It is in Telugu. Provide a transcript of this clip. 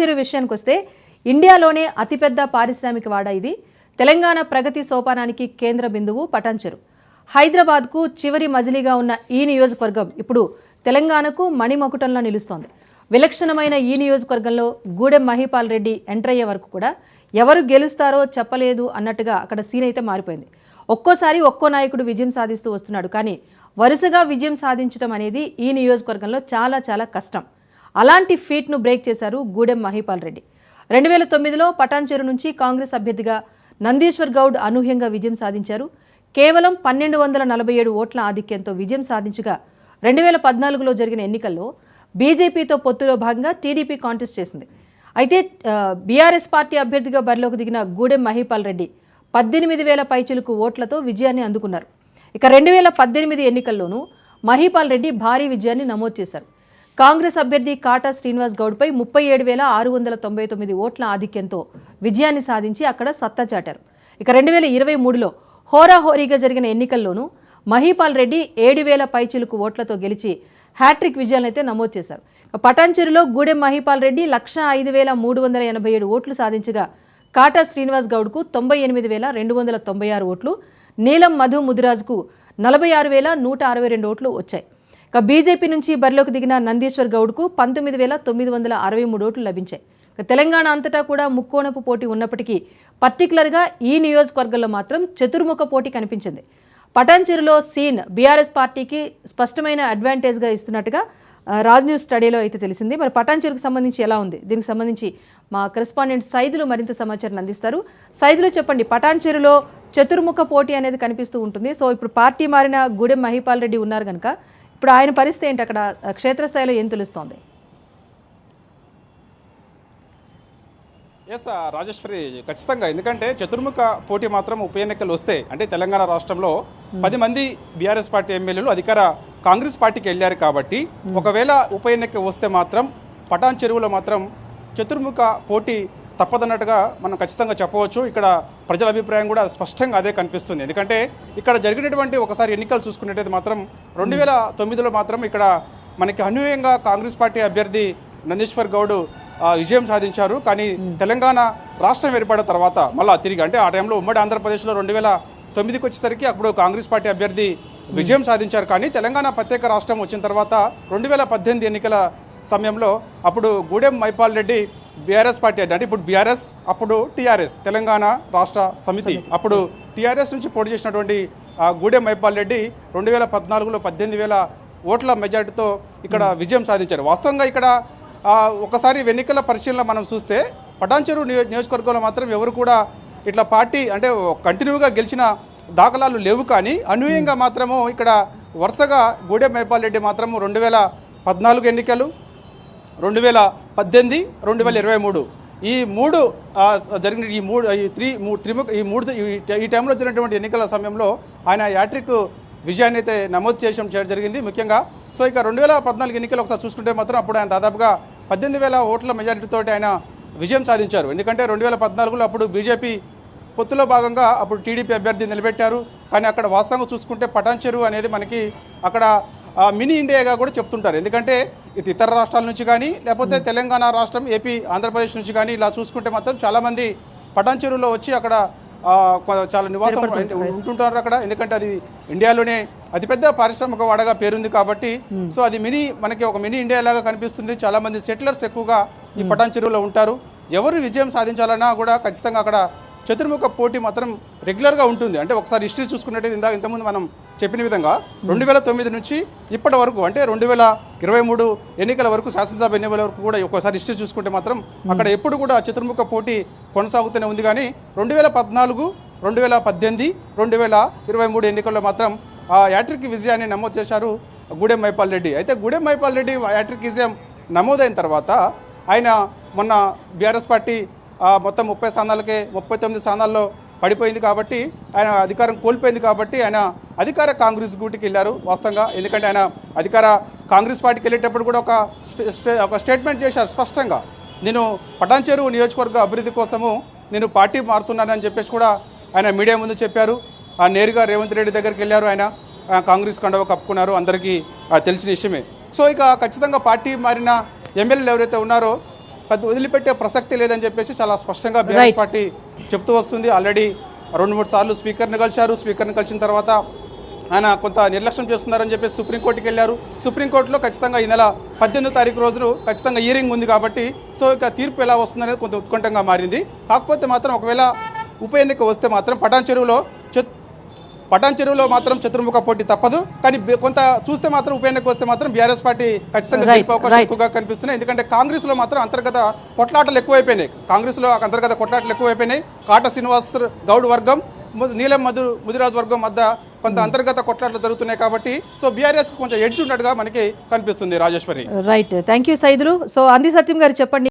పటాన్చెరు విషయానికి వస్తే ఇండియాలోనే అతిపెద్ద పారిశ్రామిక వాడ ఇది. తెలంగాణ ప్రగతి సోపానానికి కేంద్ర బిందువు పటాన్చెరు. హైదరాబాద్కు చివరి మజిలీగా ఉన్న ఈ నియోజకవర్గం ఇప్పుడు తెలంగాణకు మణిమకుటంలో నిలుస్తోంది. విలక్షణమైన ఈ నియోజకవర్గంలో గూడెం మహిపాల్ రెడ్డి ఎంటర్ అయ్యే వరకు కూడా ఎవరు గెలుస్తారో చెప్పలేదు అన్నట్టుగా అక్కడ సీన్ అయితే మారిపోయింది. ఒక్కోసారి ఒక్కో నాయకుడు విజయం సాధిస్తూ వస్తున్నాడు. కానీ వరుసగా విజయం సాధించడం అనేది ఈ నియోజకవర్గంలో చాలా చాలా కష్టం. అలాంటి ఫీట్ను బ్రేక్ చేశారు గూడెం మహిపాల్ రెడ్డి. రెండు వేల తొమ్మిదిలో పటాన్చెరు నుంచి కాంగ్రెస్ అభ్యర్థిగా నందీశ్వర్ గౌడ్ అనూహ్యంగా విజయం సాధించారు. కేవలం పన్నెండు వందల నలభై ఏడు ఓట్ల ఆధిక్యంతో విజయం సాధించగా రెండు వేల పద్నాలుగులో జరిగిన ఎన్నికల్లో బీజేపీతో పొత్తులో భాగంగా టీడీపీ కాంటెస్ట్ చేసింది. అయితే బీఆర్ఎస్ పార్టీ అభ్యర్థిగా బరిలోకి దిగిన గూడెం మహిపాల్ రెడ్డి పద్దెనిమిది వేల పైచులకు ఓట్లతో విజయాన్ని అందుకున్నారు. ఇక రెండు వేల పద్దెనిమిది ఎన్నికల్లోనూ మహిపాల్ రెడ్డి భారీ విజయాన్ని నమోదు చేశారు. కాంగ్రెస్ అభ్యర్థి కాటా శ్రీనివాస్ గౌడ్పై ముప్పై ఏడు వేల ఆరు వందల తొంభై తొమ్మిది ఓట్ల ఆధిక్యంతో విజయాన్ని సాధించి అక్కడ సత్తా చాటారు. ఇక రెండు వేల ఇరవై మూడులో హోరాహోరీగా జరిగిన ఎన్నికల్లోనూ మహీపాల్ రెడ్డి ఏడు వేల పైచిలుకు ఓట్లతో గెలిచి హ్యాట్రిక్ విజయాలనైతే నమోదు చేశారు. ఇక పటాన్చెరులో గూడెం మహిపాల్ రెడ్డి లక్ష ఐదు వేల మూడు వందల ఎనభై ఏడు ఓట్లు సాధించగా కాటా శ్రీనివాస్ గౌడ్కు తొంభై ఎనిమిది వేల రెండు వందల తొంభై ఆరు ఓట్లు నీలం మధు ముదిరాజ్కు నలభై ఆరు వేల నూట అరవై రెండు ఓట్లు వచ్చాయి. ఇక బీజేపీ నుంచి బరిలోకి దిగిన నందీశ్వర్ గౌడ్కు పంతొమ్మిది వేల తొమ్మిది వందల అరవై మూడు ఓట్లు లభించాయి. ఇక తెలంగాణ అంతటా కూడా ముక్కోణపు పోటీ ఉన్నప్పటికీ పర్టికులర్గా ఈ నియోజకవర్గంలో మాత్రం చతుర్ముఖ పోటీ కనిపించింది. పటాన్చెరులో సీన్ బీఆర్ఎస్ పార్టీకి స్పష్టమైన అడ్వాంటేజ్గా ఇస్తున్నట్టుగా రాజ్ న్యూస్ స్టడీలో అయితే తెలిసింది. మరి పటాన్చెరుకు సంబంధించి ఎలా ఉంది? దీనికి సంబంధించి మా కరెస్పాండెంట్ సైదులు మరింత సమాచారం అందిస్తారు. సైదులు చెప్పండి పటాన్చెరులో చతుర్ముఖ పోటీ అనేది కనిపిస్తూ ఉంటుంది. సో ఇప్పుడు పార్టీ మారిన గూడెం మహిపాల్ రెడ్డి ఉన్నారు కనుక ఇప్పుడు ఆయన పరిస్థితి ఏంటి అక్కడ? క్షేత్రస్థాయిలో ఏం తెలుస్తోంది? ఎస్ రాజేశ్వరి ఖచ్చితంగా. ఎందుకంటే చతుర్ముఖ పోటీ మాత్రం ఉప ఎన్నికలు వస్తే అంటే తెలంగాణ రాష్ట్రంలో పది మంది బీఆర్ఎస్ పార్టీ ఎమ్మెల్యేలు అధికార కాంగ్రెస్ పార్టీకి వెళ్ళారు కాబట్టి ఒకవేళ ఉప ఎన్నిక వస్తే మాత్రం పటాన్ చెరువులో మాత్రం చతుర్ముఖ పోటీ తప్పదన్నట్టుగా మనం ఖచ్చితంగా చెప్పవచ్చు. ఇక్కడ ప్రజల అభిప్రాయం కూడా స్పష్టంగా అదే కనిపిస్తుంది. ఎందుకంటే ఇక్కడ జరిగినటువంటి ఒకసారి ఎన్నికలు చూసుకున్నట్టయితే మాత్రం రెండు వేల తొమ్మిదిలో మాత్రం ఇక్కడ మనకి అన్యూయంగా కాంగ్రెస్ పార్టీ అభ్యర్థి నందీశ్వర్ గౌడ్ విజయం సాధించారు. కానీ తెలంగాణ రాష్ట్రం ఏర్పడిన తర్వాత మళ్ళా తిరిగి అంటే ఆ టైంలో ఉమ్మడి ఆంధ్రప్రదేశ్లో రెండు వేల తొమ్మిదికి వచ్చేసరికి అప్పుడు కాంగ్రెస్ పార్టీ అభ్యర్థి విజయం సాధించారు. కానీ తెలంగాణ ప్రత్యేక రాష్ట్రం వచ్చిన తర్వాత రెండు వేల పద్దెనిమిది ఎన్నికల సమయంలో అప్పుడు గూడెం మైపాల్ రెడ్డి బీఆర్ఎస్ పార్టీ అంటే ఇప్పుడు బీఆర్ఎస్ అప్పుడు టీఆర్ఎస్ తెలంగాణ రాష్ట్ర సమితి. అప్పుడు టీఆర్ఎస్ నుంచి పోటీ చేసినటువంటి గూడెం మైపాల్ రెడ్డి రెండు వేల పద్నాలుగులో పద్దెనిమిది వేల ఓట్ల మెజార్టీతో ఇక్కడ విజయం సాధించారు. వాస్తవంగా ఇక్కడ ఒకసారి ఎన్నికల పరిశీలన మనం చూస్తే పటాన్చెరు నియో నియోజకవర్గంలో మాత్రం ఎవరు కూడా ఇట్లా పార్టీ అంటే కంటిన్యూగా గెలిచిన దాఖలాలు లేవు కానీ అనూహ్యంగా మాత్రము ఇక్కడ వరుసగా గూడెం మైపాల్ రెడ్డి మాత్రము రెండు వేల పద్నాలుగు ఎన్నికలు రెండు వేల పద్దెనిమిది రెండు వేల ఇరవై మూడు. ఈ మూడు జరిగిన ఈ మూడు ఈ త్రీ త్రిముఖ ఈ మూడు ఈ ఈ టైంలో జరిగినటువంటి ఎన్నికల సమయంలో ఆయన యాట్రిక్ విజయాన్ని అయితే నమోదు చేయడం జరిగింది ముఖ్యంగా. సో ఇక రెండు వేల పద్నాలుగు ఎన్నికలు ఒకసారి చూసుకుంటే మాత్రం అప్పుడు ఆయన దాదాపుగా పద్దెనిమిది వేల ఓట్ల మెజారిటీతో ఆయన విజయం సాధించారు. ఎందుకంటే రెండు వేల పద్నాలుగులో అప్పుడు బీజేపీ పొత్తులో భాగంగా అప్పుడు టీడీపీ అభ్యర్థి నిలబెట్టారు. కానీ అక్కడ వాస్తవంగా చూసుకుంటే పటాన్చెరు అనేది మనకి అక్కడ మినీ ఇండియాగా కూడా చెప్తుంటారు. ఎందుకంటే ఇది ఇతర రాష్ట్రాల నుంచి కానీ లేకపోతే తెలంగాణ రాష్ట్రం ఏపీ ఆంధ్రప్రదేశ్ నుంచి కానీ ఇలా చూసుకుంటే మాత్రం చాలామంది పటాన్చెరులో వచ్చి అక్కడ చాలా నివాసం ఉంటుంటారు అక్కడ. ఎందుకంటే అది ఇండియాలోనే అతిపెద్ద పారిశ్రామిక వాడగా పేరుంది కాబట్టి సో అది మినీ మనకి ఒక మినీ ఇండియా లాగా కనిపిస్తుంది. చాలా మంది సెటిలర్స్ ఎక్కువగా ఈ పటాన్ చెరువులో ఉంటారు. ఎవరు విజయం సాధించాలన్నా కూడా ఖచ్చితంగా అక్కడ చతుర్ముఖ పోటీ మాత్రం రెగ్యులర్గా ఉంటుంది. అంటే ఒకసారి హిస్టరీ చూసుకున్నట్టయితే ఇందాక ఇంతకుముందు మనం చెప్పిన విధంగా రెండు వేల తొమ్మిది నుంచి ఇప్పటి వరకు అంటే రెండు వేల ఇరవై మూడు ఎన్నికల వరకు శాసనసభ ఎన్నికల వరకు కూడా ఒకసారి హిస్టరీ చూసుకుంటే మాత్రం అక్కడ ఎప్పుడు కూడా చతుర్ముఖ పోటీ కొనసాగుతూనే ఉంది. కానీ రెండు వేల పద్నాలుగు రెండు వేల పద్దెనిమిది రెండు వేల ఇరవై మూడు ఎన్నికల్లో మాత్రం ఆ యాట్రిక్ విజయాన్ని నమోదు చేశారు గూడెం మైపాల్ రెడ్డి. అయితే గూడెం మైపాల్ రెడ్డి యాట్రిక్ విజయం నమోదైన తర్వాత ఆయన మొన్న బీఆర్ఎస్ పార్టీ మొత్తం ముప్పై స్థానాలకే ముప్పై తొమ్మిది స్థానాల్లో పడిపోయింది కాబట్టి ఆయన అధికారం కోల్పోయింది కాబట్టి ఆయన అధికార కాంగ్రెస్ గూటికి వెళ్ళారు వాస్తవంగా. ఎందుకంటే ఆయన అధికార కాంగ్రెస్ పార్టీకి వెళ్ళేటప్పుడు కూడా ఒక ఒక స్టేట్మెంట్ చేశారు స్పష్టంగా. నేను పటాన్చేరు నియోజకవర్గ అభివృద్ధి కోసము నేను పార్టీ మారుతున్నానని చెప్పేసి కూడా ఆయన మీడియా ముందు చెప్పారు. ఆ నేరుగా రేవంత్ రెడ్డి దగ్గరికి వెళ్ళారు ఆయన. కాంగ్రెస్ కండవ కప్పుకున్నారు. అందరికీ ఆ, తెలిసిన విషయమే. సో ఇక ఖచ్చితంగా పార్టీ మారిన ఎమ్మెల్యేలు ఎవరైతే ఉన్నారో పెద్ద వదిలిపెట్టే ప్రసక్తి లేదని చెప్పేసి చాలా స్పష్టంగా బీఆర్ఎస్ పార్టీ చెప్తూ వస్తుంది. ఆల్రెడీ రెండు మూడు సార్లు స్పీకర్ని కలిశారు. స్పీకర్ని కలిసిన తర్వాత ఆయన కొంత నిర్లక్ష్యం చేస్తున్నారని చెప్పేసి సుప్రీంకోర్టుకి వెళ్ళారు. సుప్రీంకోర్టులో ఖచ్చితంగా ఈ నెల పద్దెనిమిదో తారీఖు రోజు ఖచ్చితంగా హియరింగ్ ఉంది కాబట్టి సో ఇక తీర్పు ఎలా వస్తుందనేది కొంత ఉత్కంఠంగా మారింది. కాకపోతే మాత్రం ఒకవేళ ఉప ఎన్నిక వస్తే మాత్రం పటాన్ చెరువులో పటాన్ చెరువులో మాత్రం చతుర్ముఖ పోటీ తప్పదు. కానీ కొంత చూస్తే మాత్రం ఉప ఎన్నిక వస్తే మాత్రం బీఆర్ఎస్ పార్టీ ఖచ్చితంగా గెలిపే అవకాశం. ఎక్కువగా కనిపిస్తున్నాయి. ఎందుకంటే కాంగ్రెస్లో మాత్రం అంతర్గత కొట్లాటలు ఎక్కువైపోయినాయి. కాంగ్రెస్లో అంతర్గత కొట్లాటలు ఎక్కువైపోయినాయి. కాట శ్రీనివాస్ గౌడ్ వర్గం నీలం మధు ముదిరాజ్ వర్గం మధ్య కొంత అంతర్గత కొట్లాటలు జరుగుతున్నాయి కాబట్టి సో బీఆర్ఎస్ కొంచెం ఎడ్జ్ ఉన్నట్టుగా మనకి కనిపిస్తుంది Rajeswari. Right thank you Saidulu so అంది సత్యం గారు చెప్పండి.